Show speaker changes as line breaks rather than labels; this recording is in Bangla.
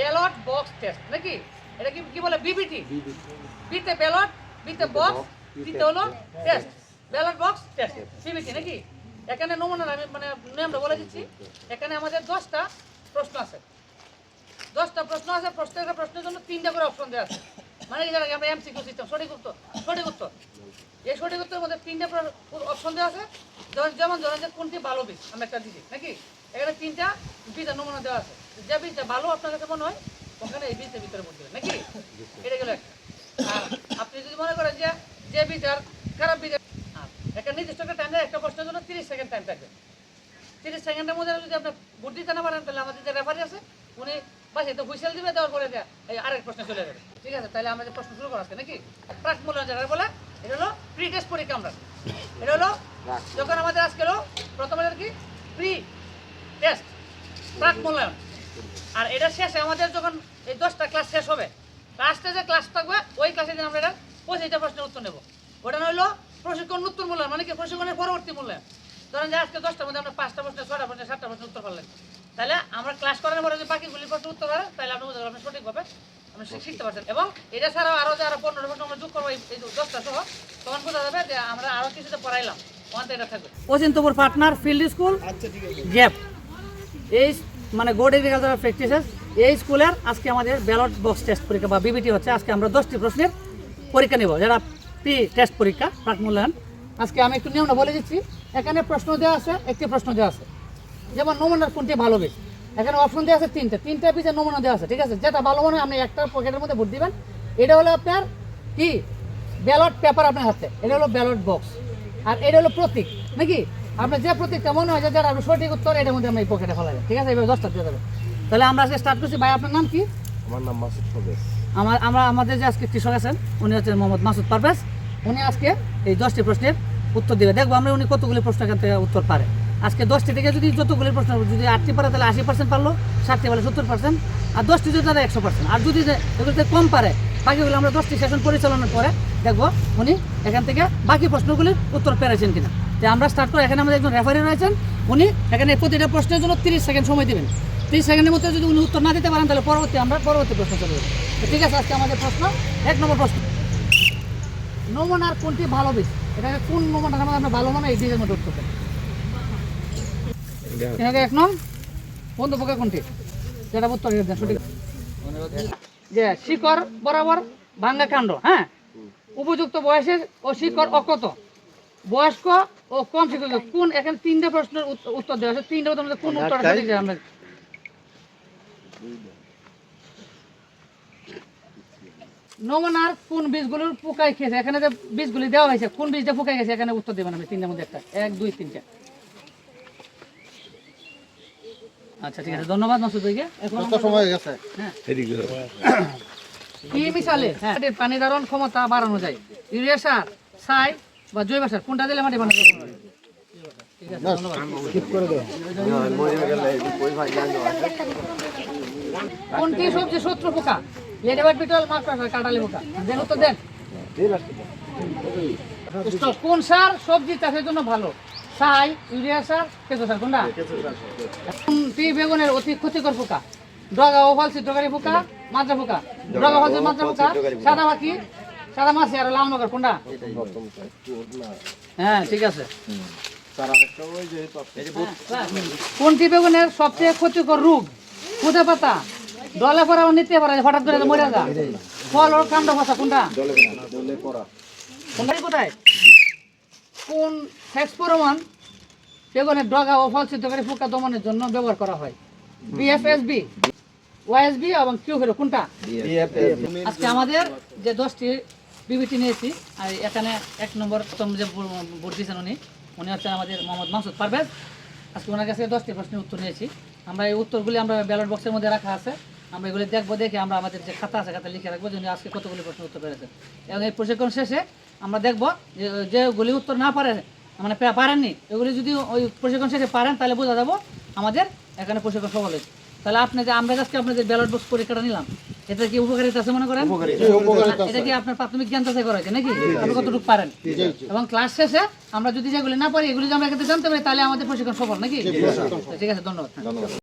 ব্যালট বক্স টেস্ট নাকি? এটা কি কি বলে বিবিটি বিতে ব্যালট বিতে বক্স বিতে হলো test ballot box test BBT নাকি? এখানে নমুনা আমি মানে নিয়মটা বলে দিচ্ছি। এখানে আমাদের দশটা প্রশ্ন আছে। দশটা প্রশ্ন আছে প্রত্যেকটা প্রশ্নের জন্য তিনটা করে অপশন দেওয়া আছে। মানে এই জায়গায় আমরা এমসিকিউ সিস্টেম সঠিক উত্তর সঠিক উত্তর। এই সঠিক উত্তরের মধ্যে তিনটা অপশন দেওয়া আছে। যেমন যেমন ধরেন যে কোনটি ভালো বীজ আমরা একটা দিচ্ছি নাকি? এখানে তিনটা বীজের নমুনা দেওয়া আছে। যে বীজটা ভালো আপনার কাছে মনে হয়, ওখানে এই বীজের ভিতরে দেবেন নাকি? এটা গেল একটা। আর আপনি যদি মনে করেন যে যে বীজ আর খারাপ বীজ একটা নির্দিষ্ট একটা টাইম একটা প্রশ্নের জন্য তিরিশ সেকেন্ড টাইম থাকবে। তিরিশ সেকেন্ডের মধ্যে যদি আপনি ভোট দিতে না পারেন, তাহলে আমাদের যে রেফারি আছে, উনি বাসে তো হুইসেল দিবে দেওয়ার পরে এই আরেক প্রশ্ন চলে যাবে। ঠিক আছে, তাহলে আমরা যে প্রশ্ন শুরু করা আছে নাকি? প্রাক মূল্যায়ন যেটা বলে, এটা হলো প্রি টেস্ট পরীক্ষা আমরা। এটা হলো যখন আমাদের আজকে হলো, প্রথমে কি? প্রি টেস্ট প্রাক মূল্যায়ন। আর এটা শেষে আমাদের যখন এই দশটা ক্লাস শেষ হবে লাস্টে যে ক্লাস থাকবে ওই ক্লাসে দিন আমরা এটা পঁচিশটা প্রশ্নের উত্তর নেব। ওটা হলো প্রশিক্ষণ উত্তর মূল্যায়ন মানে কি? প্রশিক্ষণের পরবর্তী মূল্যায়ন। ধরেন যে আজকে দশটার মধ্যে আমরা পাঁচটা প্রশ্ন ছয়টা প্রশ্ন সাতটা প্রশ্ন উত্তর পারলেন। তাহলে আমরা ক্লাস করার পরে যদি বাকিগুলি প্রশ্ন উত্তর পারেন তাহলে আপনি বুঝতে পারবেন সঠিকভাবে আপনি শিখতে পারছেন। এবং এটা ছাড়াও আরও যে আরও পনেরো প্রশ্ন আমরা যোগ করব এই দশটা সহ তখন বোঝা যাবে যে আমরা আরও কিছুতে পড়াইলাম। ওয়ানতে এটা থাকবে। Achintapur partner field school gap. এই মানে গোড এগ্রিকালচারাল প্র্যাকটিসেস এই স্কুলের আজকে আমাদের ব্যালট বক্স টেস্ট পরীক্ষা বা বিবিটি হচ্ছে। আজকে আমরা দশটি প্রশ্নের পরীক্ষা নেব। যারা প্রি টেস্ট পরীক্ষা, প্রাক মূল্যায়ন, আজকে আমি একটু নিয়মটা বলে দিচ্ছি। এখানে প্রশ্ন দেওয়া আছে, একটি প্রশ্ন দেওয়া আছে। যেমন নমুনার কোনটি ভালো বীজ এখানে অপশন দেওয়া আছে তিনটে। তিনটা বীজের নমুনা দেওয়া আছে, ঠিক আছে? যেটা ভালো মনে হয়, আপনি একটা পকেটের মধ্যে ভোট দিবেন। এটা হলো আপনার কি? ব্যালট পেপার আপনার হাতে। এটা হলো ব্যালট বক্স আর এটা হলো প্রতীক, নাকি? আপনার যে প্রতীকটা মনে হয় যে যারা আপনার সঠিক উত্তর এটার মধ্যে আমরা এই পকেটে ফেলাবেন ঠিক আছে? এবার দশটা দিয়ে দেবে। তাহলে আমরা আজকে স্টার্ট করছি। ভাই আপনার নাম কি?
আমার নাম মাসুদ ফবেজ
আমার আমরা আমাদের যে আজকে কৃষক আছেন উনি হচ্ছেন মোহাম্মদ মাসুদ পারভেজ। উনি আজকে এই দশটি প্রশ্নের উত্তর দেবে। দেখব আমরা উনি কতগুলি প্রশ্ন এখান থেকে উত্তর পারে। আজকে দশটি থেকে যদি যতগুলি প্রশ্ন যদি আটটি পারে তাহলে আশি পার্সেন্ট পারল ষাটটি পারলে সত্তর পার্সেন্ট আর দশটি যদি তাহলে একশো পার্সেন্ট আর যদি এগুলোতে কম পারে বাকিগুলো আমরা দশটি সেশন পরিচালনার পরে দেখব উনি এখান থেকে বাকি প্রশ্নগুলির উত্তর পেরেছেন কিনা। তো আমরা স্টার্ট করে এখানে আমাদের একজন রেফারি রয়েছেন উনি এখানে প্রতিটা প্রশ্নের জন্য তিরিশ সেকেন্ড সময় দেবেন। তিরিশ সেকেন্ডের মধ্যে যদি উনি উত্তর না দিতে পারেন তাহলে পরবর্তী আমরা পরবর্তী প্রশ্ন চলে যাব। ঠিক আছে আজকে আমাদের প্রশ্ন এক নম্বর প্রশ্ন। নমুনার কোনটি ভালো বীজ? এটাকে কোন নমুনার মধ্যে আমরা ভালো মনে এই বীজের মধ্যে উত্তর এটাকে এক নং বন্ধু পোকা কোনটি? যেটা উত্তর সঠিক। যে শিকড় বরাবর ভাঙ্গা কাণ্ড হ্যাঁ? উপযুক্ত বয়সের ও শিকড় অকত। বয়স্ক ও কম শিক্ষিত কোন এখানে তিনটা প্রশ্নের উত্তর দেওয়া আছে তিনটা উত্তর কোন উত্তর সঠিক আমরা নমুনার কোন বীজগুলোর পোকায় খেয়েছে? এখানে যে বীজগুলি দেওয়া হয়েছে কোন বীজটা পোকায় গেছে? এখানে উত্তর দেবেন আমি। তিনটার মধ্যে একটা। এক দুই তিনটা। আচ্ছা ঠিক আছে। ধন্যবাদ মাসুদ ভাইকে। এখন
সময় গেছে।
হ্যাঁ। কি মিশালে? হ্যাঁ। পানি ধারণ ক্ষমতা বাড়ানো যায়। ইউরিয়া সার ছাই বা জৈব সার কোনটা দিলে মাটি কোনটি সবজি শত্রু পোকা? লেডিবার্ড বিটল মাকড়সা কাটালি পোকা। দেন উত্তর দেন। কোন সার সবজি চাষের জন্য ভালো? ছাই ইউরিয়া সার কেঁচো সার কোনটা? কোনটি বেগুনের অতি ক্ষতিকর পোকা? ডগা ও ফল ছিদ্রকারী পোকা মাজরা পোকা? ডগা ফল মাজরা পোকা। সাদা পাখি সাদা মাছি আর লাল মগর কোনটা হ্যাঁ ঠিক আছে। কোনটি বেগুনের সবচেয়ে ক্ষতিকর রোগ? খুদে পাতা। ডলে পড়া ও নিতে পারে হঠাৎ করে মরে যা। ফল ওর ফসা কোনটা কোনটা কোথায়? কোন হেক্সপোরমান বেগুনের ডগা ও ফল সিদ্ধকারী পোকা দমনের জন্য ব্যবহার করা হয়? বিএফএসবি ওয়াইএসবি এবং কিউ হিরো কোনটা? আজকে আমাদের যে দশটি বিবিটি নিয়েছি। আর এখানে এক নম্বর প্রথম যে ভোট দিয়েছেন উনি উনি হচ্ছেন আমাদের মোহাম্মদ মাসুদ পারভেজ। আজকে ওনার কাছে দশটি প্রশ্নের উত্তর নিয়েছি। আমরা এই উত্তরগুলি আমরা ব্যালট বক্সের মধ্যে রাখা আছে। আমরা এগুলি দেখব, দেখে আমরা আমাদের যে খাতা আছে, খাতা লিখে রাখব যে আজকে কতগুলি প্রশ্ন উত্তর পেরেছেন। এবং এই প্রশিক্ষণ শেষে আমরা দেখব যে, যেগুলি উত্তর না পারে মানে পারেননি, এগুলি যদি ওই প্রশিক্ষণ শেষে পারেন, তাহলে বোঝা যাব আমাদের এখানে প্রশিক্ষণ সফল হয়েছে। তাহলে আপনি যে আমরা আজকে আপনাদের ব্যালট বক্স পরীক্ষাটা নিলাম। এটা কি উপকারিতা আছে মনে করেন? এটা কি আপনার প্রাথমিক জ্ঞান যাচাই করা হয়েছে নাকি আপনি কতটুকু পারেন? এবং ক্লাস শেষে আমরা যদি যেগুলি না পারি এগুলি যদি আমরা জানতে পারি তাহলে আমাদের প্রশিক্ষণ সফল নাকি? ঠিক আছে ধন্যবাদ।